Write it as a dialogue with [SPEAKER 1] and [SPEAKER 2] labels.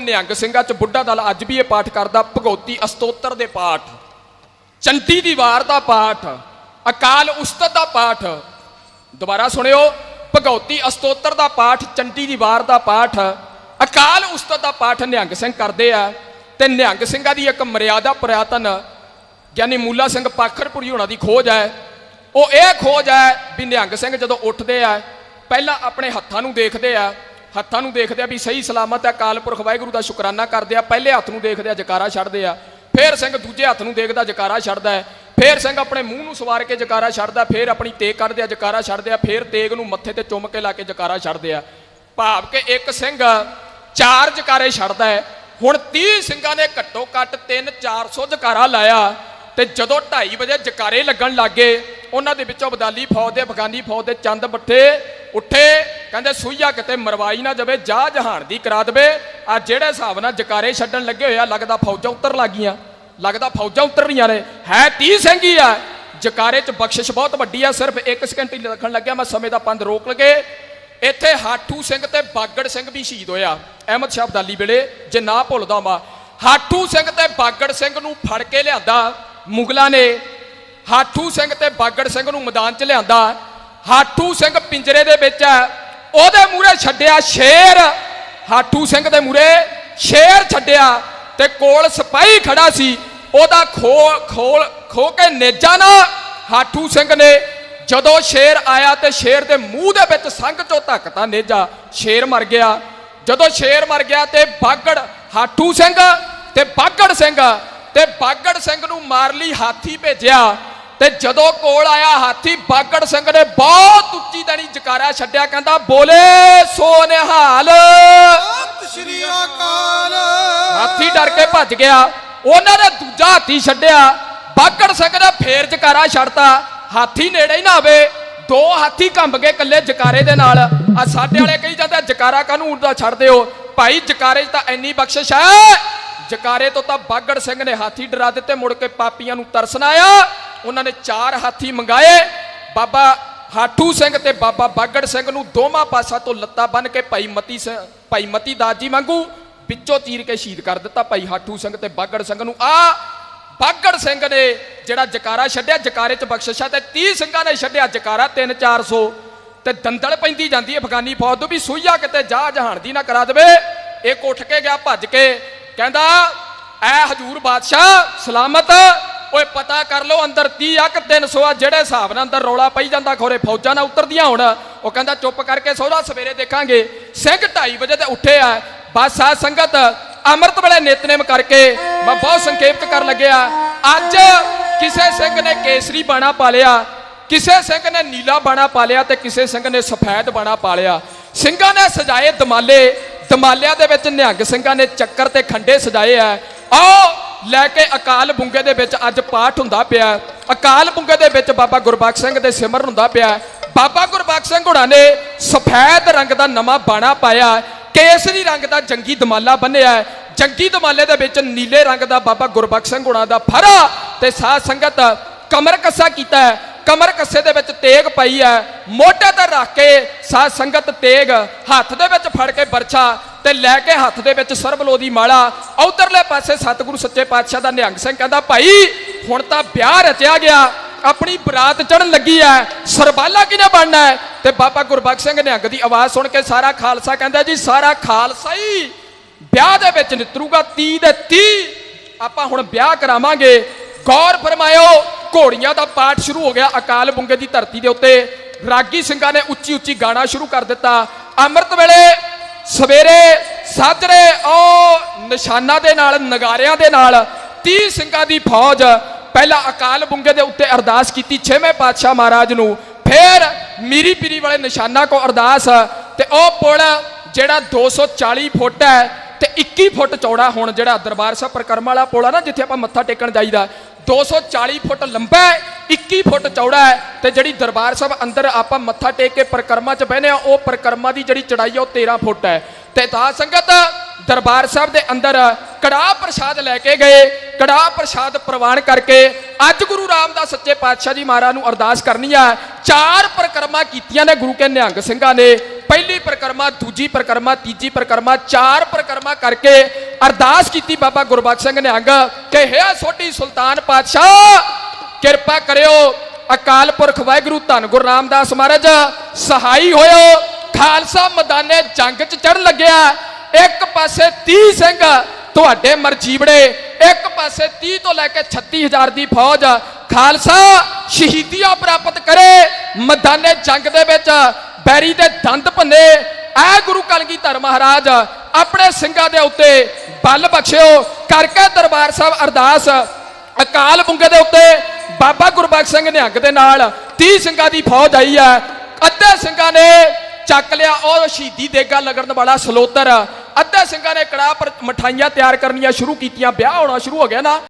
[SPEAKER 1] ਨਿਹੰਗ ਸਿੰਘਾਂ ਚ ਬੁੱਢਾ ਦਲ ਅੱਜ ਵੀ ਇਹ ਪਾਠ ਕਰਦਾ ਭਗਉਤੀ ਅਸਤੋਤਰ ਦੇ ਪਾਠ। ਚੰਟੀ ਦੀ ਵਾਰ ਦਾ ਪਾਠ, ਅਕਾਲ ਉਸਤਤ ਦਾ ਪਾਠ। ਦੁਬਾਰਾ ਸੁਣਿਓ ਭਗਉਤੀ ਅਸਤੋਤਰ ਦਾ ਪਾਠ ਚੰਟੀ ਦੀ ਵਾਰ ਦਾ ਪਾਠ, ਅਕਾਲ ਉਸਤਤ ਦਾ ਪਾਠ ਨਿਹੰਗ ਸਿੰਘ ਕਰਦੇ ਆ। ਤੇ ਨਿਹੰਗ ਸਿੰਘਾਂ ਦੀ ਇੱਕ ਮਰਿਆਦਾ ਪੁਰਾਤਨ ਗਿਆਨੀ ਮੂਲਾ ਸਿੰਘ ਪਾਖਰਪੁਰੀ ਹੋਣਾ ਦੀ ਖੋਜ ਹੈ। ਉਹ ਇਹ ਖੋਜ ਹੈ ਵੀ ਨਿਹੰਗ ਸਿੰਘ ਜਦੋਂ ਉੱਠਦੇ ਆ, ਪਹਿਲਾਂ ਆਪਣੇ ਹੱਥਾਂ ਨੂੰ ਦੇਖਦੇ ਆ ਹੱਥਾਂ ਨੂੰ ਦੇਖਦੇ ਆ ਵੀ ਸਹੀ ਸਲਾਮਤ ਹੈ ਅਕਾਲ ਪੁਰਖ ਵਾਹਿਗੁਰੂ ਦਾ ਸ਼ੁਕਰਾਨਾ ਕਰਦੇ ਆ, ਪਹਿਲੇ ਹੱਥ ਨੂੰ ਦੇਖਦੇ ਆ, ਜਕਾਰਾ ਛੱਡਦੇ ਆ, ਫੇਰ ਸਿੰਘ ਦੂਜੇ ਹੱਥ ਨੂੰ ਦੇਖਦਾ, ਜਕਾਰਾ ਛੱਡਦਾ ਹੈ, ਫੇਰ ਸਿੰਘ ਆਪਣੇ ਮੂੰਹ ਨੂੰ ਸਵਾਰ ਕੇ ਜਕਾਰਾ ਛੱਡਦਾ, ਫੇਰ ਆਪਣੀ ਤੇਗ ਕੱਢਦੇ ਆ, ਜਕਾਰਾ ਛੱਡਦੇ ਆ, ਫੇਰ ਤੇਗ ਨੂੰ ਮੱਥੇ ਤੇ ਚੁੰਮ ਕੇ ਲਾ ਕੇ ਜਕਾਰਾ ਛੱਡਦੇ ਆ। ਭਾਵ ਕਿ ਇੱਕ ਸਿੰਘ ਚਾਰ ਜਕਾਰੇ ਛੱਡਦਾ ਹੈ, ਹੁਣ 30 ਸਿੰਘਾਂ ਨੇ ਘੱਟੋ ਘੱਟ 3 400 ਜਕਾਰਾ ਲਾਇਆ, ਤੇ ਜਦੋਂ 2:30 ਵਜੇ ਜਕਾਰੇ ਲੱਗਣ ਲੱਗੇ ਉਹਨਾਂ ਦੇ ਵਿੱਚੋਂ ਬਦਾਲੀ ਫੌਜ ਦੇ, ਅਫਗਾਨੀ ਫੌਜ ਦੇ ਚੰਦ ਬੱਠੇ ਉੱਠੇ ਕਹਿੰਦੇ, ਸੂਈਆ ਕਿਤੇ ਮਰਵਾਈ ਨਾ ਜਾਵੇ, ਜਾ ਜਹਾਨ ਦੀ ਕਰਾ ਦੇਵੇ। ਆ ਜਿਹੜੇ ਹਿਸਾਬ ਨਾਲ ਜਕਾਰੇ ਛੱਡਣ ਲੱਗੇ ਹੋਏ ਆ, ਲੱਗਦਾ ਫੌਜਾਂ ਉੱਤਰ ਲੱਗੀਆਂ। ਲੱਗਦਾ ਫੌਜਾਂ ਉਤਰ ਰਹੀਆਂ ਨੇ। ਹੈ 30 ਸਿੰਘ ਹੀ ਆ। ਜਕਾਰੇ 'ਚ ਬਖਸ਼ਿਸ਼ ਬਹੁਤ ਵੱਡੀ ਆ। ਸਿਰਫ 1 ਸਕਿੰਟ ਹੀ ਰੱਖਣ ਲੱਗਿਆ, ਮੈਂ ਸਮੇਂ ਦਾ ਪੰਦ ਰੋਕ ਲਗੇ। ਇੱਥੇ ਹਾਠੂ ਸਿੰਘ ਤੇ ਬਾਗੜ ਸਿੰਘ ਵੀ ਸ਼ਹੀਦ ਹੋਇਆ ਅਹਿਮਦ ਸ਼ਾਹ ਅਬਦਾਲੀ ਵੇਲੇ, ਜੇ ਨਾ ਭੁੱਲਦਾ ਮਾ ਹਾਠੂ ਸਿੰਘ ਤੇ ਬਾਗੜ ਸਿੰਘ ਨੂੰ ਫੜ ਕੇ ਲਿਆਂਦਾ ਮੁਗਲਾਂ ਨੇ। ਹਾਠੂ ਸਿੰਘ ਤੇ ਬਾਗੜ ਸਿੰਘ ਨੂੰ ਮੈਦਾਨ 'ਚ ਲਿਆਂਦਾ। ਹਾਠੂ ਸਿੰਘ ਪਿੰਜਰੇ ਦੇ ਵਿੱਚ ਹੈ ਉਹਦੇ ਮੂਹਰੇ ਛੱਡਿਆ ਸ਼ੇਰ, ਹਾਠੂ ਸਿੰਘ ਦੇ ਮੂਹਰੇ ਸ਼ੇਰ ਛੱਡਿਆ ਤੇ ਕੋਲ ਸਿਪਾਹੀ ਖੜਾ ਸੀ। ਉਹਦਾ ਖੋ ਖੋਲ ਖੋ ਕੇ ਨੇਜਾ ਨਾ ਹਾਠੂ ਸਿੰਘ ਨੇ ਜਦੋਂ ਸ਼ੇਰ ਆਇਆ ਤੇ ਸ਼ੇਰ ਦੇ ਮੂੰਹ ਦੇ ਵਿੱਚ ਸੰਗ ਚੋਂ ਧੱਕਤਾ ਨੇਜਾ, ਸ਼ੇਰ ਮਰ ਗਿਆ। ਜਦੋਂ ਸ਼ੇਰ ਮਰ ਗਿਆ ਤੇ ਬਾਗੜ, ਹਾਠੂ ਸਿੰਘ ਤੇ ਬਾਗੜ ਸਿੰਘ, ਤੇ ਬਾਗੜ ਸਿੰਘ ਨੂੰ ਮਾਰ ਲਈ ਹਾਥੀ ਭੇਜਿਆ। ਤੇ ਜਦੋਂ ਕੋਲ ਆਇਆ ਹਾਥੀ ਬਾਗੜ ਸਿੰਘ ਨੇ ਬਹੁਤ ਉੱਚੀ ਦਣੀ ਜਕਾਰਾ ਛੱਡਿਆ ਕਹਿੰਦਾ ਬੋਲੇ ਸੋ ਨਿਹਾਲ
[SPEAKER 2] ਸਤਿ ਸ਼੍ਰੀ ਅਕਾਲ।
[SPEAKER 1] ਹਾਥੀ ਡਰ ਕੇ ਭੱਜ ਗਿਆ। ਉਹਨਾਂ ਨੇ ਦੂਜਾ ਹਾਥੀ ਛੱਡਿਆ। ਬਾਗੜ ਸਿੰਘ ਨੇ ਫੇਰ ਜਕਾਰਾ ਛੱਡਤਾ। ਹਾਥੀ ਨੇੜੇ ਹੀ ਨਾ ਆਵੇ। ਦੋ ਹਾਥੀ ਕੰਬ ਗਏ ਇਕੱਲੇ ਜਕਾਰੇ ਦੇ ਨਾਲ। ਆ ਸਾਡੇ ਵਾਲੇ ਕਹੀ ਜਾਂਦੇ ਜਕਾਰਾ ਕਾਹਨੂੰ ਦਾ ਛੱਡ ਦਿਓ? ਭਾਈ ਜਕਾਰੇ 'ਚ ਤਾਂ ਇੰਨੀ ਬਖਸ਼ਿਸ਼ ਹੈ। ਜਕਾਰੇ ਤੋਂ ਤਾਂ ਬਾਗੜ ਸਿੰਘ ਨੇ ਹਾਥੀ ਡਰਾ ਦਿੱਤੇ ਮੁੜ ਕੇ ਪਾਪੀਆਂ ਨੂੰ ਤਰਸ ਨਾ ਆਇਆ। ਉਹਨਾਂ ਨੇ ਚਾਰ ਹਾਥੀ ਮੰਗਾਏ। ਬਾਬਾ ਹਾਠੂ ਸਿੰਘ ਤੇ ਬਾਬਾ ਬਾਗੜ ਸਿੰਘ ਨੂੰ ਦੋਵਾਂ ਪਾਸਾ ਤੋਂ ਲੱਤਾਂ ਬੰਨ ਕੇ ਭਾਈ ਮਤੀ ਭਾਈ ਮਤੀ ਦਾਸ ਜੀ ਵਾਂਗੂ ਵਿੱਚੋਂ ਚੀਰ ਕੇ ਸ਼ਹੀਦ ਕਰ ਦਿੱਤਾ ਭਾਈ ਹਾਠੂ ਸਿੰਘ ਤੇ ਬਾਗੜ ਸਿੰਘ ਨੂੰ। ਆ ਬਾਗੜ ਸਿੰਘ ਨੇ ਜਿਹੜਾ ਜਕਾਰਾ ਛੱਡਿਆ, ਜਕਾਰੇ 'ਚ ਬਖਸ਼ਿਸ਼ਾ ਤੇ 30 ਸਿੰਘਾਂ ਨੇ ਛੱਡਿਆ ਜਕਾਰਾ 3 400 ਤੇ ਦੰਦਲ ਪੈਂਦੀ ਜਾਂਦੀ ਹੈ ਅਫਗਾਨੀ ਫੌਜ ਤੋਂ ਵੀ ਸੂਈਆ ਕਿਤੇ ਜਾ ਜਹਾਨ ਦੀ ਨਾ ਕਰਾ ਦੇਵੇ। ਇੱਕ ਉੱਠ ਕੇ ਗਿਆ, ਭੱਜ ਕੇ ਕਹਿੰਦਾ, ਐ ਹਜੂਰ ਬਾਦਸ਼ਾਹ, ਸਲਾਮਤ ਓਏ ਪਤਾ ਕਰ ਲਓ ਅੰਦਰ 30 ਆ ਕਿ 300 ਆ, ਜਿਹੜੇ ਹਿਸਾਬ ਨਾਲ ਅੰਦਰ ਰੌਲਾ ਪਈ ਜਾਂਦਾ ਖੋਰੇ ਫੌਜਾਂ ਨਾਲ ਉਤਰਦੀਆਂ ਹੁਣ। ਉਹ ਕਹਿੰਦਾ ਚੁੱਪ ਕਰਕੇ ਸੋਹਰਾ ਸਵੇਰੇ ਦੇਖਾਂਗੇ। ਸਿੰਘ 2:30 ਵਜੇ ਤੇ ਉੱਠੇ ਆ। ਬਸ ਆ ਸੰਗਤ, ਅੰਮ੍ਰਿਤ ਵੇਲੇ ਨਿਤਨੇਮ ਕਰਕੇ ਮੈਂ ਬਹੁਤ ਸੰਖੇਪ ਕਰ ਲੱਗਿਆ। ਅੱਜ ਕਿਸੇ ਸਿੰਘ ਨੇ ਕੇਸਰੀ ਬਾਣਾ ਪਾ ਲਿਆ ਕਿਸੇ ਸਿੰਘ ਨੇ ਨੀਲਾ ਬਾਣਾ ਪਾ ਲਿਆ ਤੇ ਕਿਸੇ ਸਿੰਘ ਨੇ ਸਫੈਦ ਬਾਣਾ ਪਾ ਲਿਆ ਸਿੰਘਾਂ ਨੇ ਸਜਾਏ ਦਮਾਲੇ, ਦਮਾਲਿਆਂ ਦੇ ਵਿੱਚ ਨਿਹੰਗ ਸਿੰਘਾਂ ਨੇ ਚੱਕਰ ਤੇ ਖੰਡੇ ਸਜਾਏ ਆ। ਆਓ ਲੈ ਕੇ ਅਕਾਲ ਬੁੰਗੇ ਦੇ ਵਿੱਚ ਅੱਜ ਪਾਠ ਹੁੰਦਾ ਪਿਆ। ਅਕਾਲ ਬੁੰਗੇ ਦੇ ਵਿੱਚ ਬਾਬਾ ਗੁਰਬਖਸ਼ ਸਿੰਘ ਦੇ ਸਿਮਰਨ ਹੁੰਦਾ ਪਿਆ। ਬਾਬਾ ਗੁਰਬਖਸ਼ ਸਿੰਘ ਹੁਣਾਂ ਨੇ ਸਫੈਦ ਰੰਗ ਦਾ ਨਵਾਂ ਬਾਣਾ ਪਾਇਆ। ਕੇਸਰੀ ਰੰਗ ਦਾ ਜੰਗੀ ਦਮਾਲਾ ਬੰਨਿਆ। ਜੰਗੀ ਦਮਾਲੇ ਦੇ ਵਿੱਚ ਨੀਲੇ ਰੰਗ ਦਾ ਬਾਬਾ ਗੁਰਬਖਸ਼ ਸਿੰਘ ਹੁਣਾਂ ਦਾ ਫਰਾ ਤੇ ਸਾਧ ਸੰਗਤ ਕਮਰ ਕੱਸਾ ਕੀਤਾ ਕਮਰ ਕੱਸੇ ਦੇ ਵਿੱਚ ਤੇਗ ਪਈ ਹੈ। ਮੋਢੇ ਤੇ ਰੱਖ ਕੇ ਸਾਧ ਸੰਗਤ ਤੇਗ ਹੱਥ ਦੇ ਵਿੱਚ ਫੜ ਕੇ ਬਰਛਾ ਤੇ ਲੈ ਕੇ ਹੱਥ ਦੇ ਵਿੱਚ ਸਰਬਲੋ ਦੀ ਮਾਲਾ, ਉਧਰਲੇ ਪਾਸੇ ਸਤਿਗੁਰੂ ਸੱਚੇ ਪਾਤਸ਼ਾਹ ਦਾ ਨਿਹੰਗ ਸਿੰਘ ਕਹਿੰਦਾ, ਭਾਈ, ਹੁਣ ਤਾਂ ਵਿਆਹ ਰਚਿਆ ਗਿਆ, ਆਪਣੀ ਬਰਾਤ ਚੜਨ ਲੱਗੀ ਐ, ਸਰਬਾਲਾ ਕਿਨੇ ਬਣਨਾ ਹੈ ਤੇ ਬਾਬਾ ਗੁਰਬਖਸ਼ ਸਿੰਘ ਨਿਹੰਗ ਦੀ ਆਵਾਜ਼ ਸੁਣ ਕੇ ਸਾਰਾ ਖਾਲਸਾ ਕਹਿੰਦਾ, ਜੀ, ਸਾਰਾ ਖਾਲਸਾ ਹੀ ਵਿਆਹ ਦੇ ਵਿੱਚ ਨਿਤਰੂਗਾ 30 ਦੇ 30 ਆਪਾਂ ਹੁਣ ਵਿਆਹ ਕਰਾਵਾਂਗੇ। ਗੌਰ ਫਰਮਾਇਓ, ਘੋੜੀਆਂ ਦਾ ਪਾਠ ਸ਼ੁਰੂ ਹੋ ਗਿਆ ਅਕਾਲ ਬੁੰਗੇ ਦੀ ਧਰਤੀ ਦੇ ਉੱਤੇ। ਰਾਗੀ ਸਿੰਘਾਂ ਨੇ ਉੱਚੀ ਉੱਚੀ ਗਾਣਾ ਸ਼ੁਰੂ ਕਰ ਦਿੱਤਾ। ਅੰਮ੍ਰਿਤ ਵੇਲੇ ਸਵੇਰੇ ਸਾਜਰੇ ਉਹ ਨਿਸ਼ਾਨਾਂ ਦੇ ਨਾਲ, ਨਗਾਰਿਆਂ ਦੇ ਨਾਲ 30 ਸਿੰਘਾਂ ਦੀ ਫੌਜ ਪਹਿਲਾਂ ਅਕਾਲ ਬੁੰਗੇ ਦੇ ਉੱਤੇ ਅਰਦਾਸ ਕੀਤੀ ਛੇਵੇਂ ਪਾਤਸ਼ਾਹ ਮਹਾਰਾਜ ਨੂੰ। ਫਿਰ ਮੀਰੀ ਪੀਰੀ ਵਾਲੇ ਨਿਸ਼ਾਨਾ ਕੋ ਅਰਦਾਸ ਤੇ ਉਹ ਪੁਲ ਜਿਹੜਾ 240 ਫੁੱਟ ਹੈ ਤੇ 21 ਫੁੱਟ ਚੌੜਾ ਹੁਣ ਜਿਹੜਾ ਦਰਬਾਰ ਸਾਹਿਬ ਪ੍ਰਕਰਮ ਵਾਲਾ ਪੁਲ ਆ ਨਾ, ਜਿੱਥੇ ਆਪਾਂ ਮੱਥਾ ਟੇਕਣ ਜਾਈਦਾ 240 ਫੁੱਟ ਲੰਬਾ ਹੈ। 21 ਫੁੱਟ ਚੌੜਾ ਹੈ ਤੇ ਜਿਹੜੀ ਦਰਬਾਰ ਸਾਹਿਬ ਅੰਦਰ ਆਪਾਂ ਮੱਥਾ ਟੇਕ ਕੇ ਪ੍ਰਕਰਮਾ 'ਚ ਬਹਿਨੇ ਆ ਉਹ ਪ੍ਰਕਰਮਾ ਦੀ ਜਿਹੜੀ ਚੜਾਈ ਆ ਉਹ 13 ਫੁੱਟ ਹੈ। ਤੇ ਤਾਂ ਸੰਗਤ, ਦਰਬਾਰ ਸਾਹਿਬ ਦੇ ਅੰਦਰ ਕੜਾਹ ਪ੍ਰਸ਼ਾਦ ਲੈ ਕੇ ਗਏ, ਕੜਾਹ ਪ੍ਰਸ਼ਾਦ ਪ੍ਰਵਾਨ ਕਰਕੇ ਅੱਜ ਗੁਰੂ ਰਾਮਦਾਸ ਸੱਚੇ ਪਾਤਸ਼ਾਹ ਜੀ ਮਹਾਰਾਜ ਨੂੰ ਅਰਦਾਸ ਕਰਨੀ ਆ। ਚਾਰ ਪ੍ਰਕਰਮਾ ਕੀਤੀਆਂ ਨੇ ਗੁਰੂ ਕੇ ਨਿਹੰਗ ਸਿੰਘਾਂ ਨੇ। ਪਹਿਲੀ ਪ੍ਰਕਰਮਾ, ਦੂਜੀ ਪ੍ਰਕਰਮਾ, ਤੀਜੀ ਪ੍ਰਕਰਮਾ, ਚਾਰ ਪ੍ਰਕਰਮਾ ਕਰਕੇ ਅਰਦਾਸ ਕੀਤੀ ਬਾਬਾ ਗੁਰਬਖਸ਼ ਸਿੰਘ ਨਿਹੰਗ ਕਿ ਹੈ ਸੋਢੀ ਸੁਲਤਾਨ ਪਾਤਸ਼ਾਹ ਕਿਰਪਾ ਕਰਿਓ, ਅਕਾਲ ਪੁਰਖ ਵਾਹਿਗੁਰੂ ਧੰਨ ਗੁਰੂ ਰਾਮਦਾਸ ਮਹਾਰਾਜ, ਸਹਾਈ ਹੋਇਓ। ਖਾਲਸਾ ਮੈਦਾਨੇ ਜੰਗ 'ਚ ਚੜ ਲੱਗਿਆ। ਇੱਕ ਪਾਸੇ 30 ਸਿੰਘ ਤੁਹਾਡੇ ਮਰਜੀਵੜੇ ਇੱਕ ਪਾਸੇ 30 ਤੋਂ ਲੈ ਕੇ 36000 ਦੀ ਫੌਜ। ਖਾਲਸਾ ਸ਼ਹੀਦੀਆਂ ਪ੍ਰਾਪਤ ਕਰੇ, ਮੈਦਾਨੇ ਜੰਗ ਦੇ ਵਿੱਚ ਬੈਰੀ ਦੇ ਦੰਦ ਭੰਨੇ। ਐ ਗੁਰੂ ਕਲਗੀਧਰ ਮਹਾਰਾਜ, ਆਪਣੇ ਸਿੰਘਾਂ ਦੇ ਉੱਤੇ ਬਲ ਬਖਸ਼ਿਓ। ਕਰਕੇ ਦਰਬਾਰ ਸਾਹਿਬ ਅਰਦਾਸ ਅਕਾਲ ਬੁੰਗੇ ਦੇ ਉੱਤੇ ਬਾਬਾ ਗੁਰਬਖਸ਼ ਸਿੰਘ ਨਿਹੰਗ ਦੇ ਨਾਲ 30 ਸਿੰਘਾਂ ਦੀ ਫੌਜ ਆਈ ਹੈ। ਅੱਧੇ ਸਿੰਘਾਂ ਨੇ ਚੱਕ ਲਿਆ ਉਹ ਸ਼ਹੀਦੀ ਦੇਗਾ ਲੱਗਣ ਵਾਲਾ ਸਲੋਤਰ। ਅੱਧੇ ਸਿੰਘਾਂ ਨੇ ਕੜਾਹ ਪਰ ਮਠਾਈਆਂ ਤਿਆਰ ਕਰਨੀਆਂ ਸ਼ੁਰੂ ਕੀਤੀਆਂ, ਵਿਆਹ ਹੋਣਾ ਸ਼ੁਰੂ ਹੋ ਗਿਆ ਨਾ।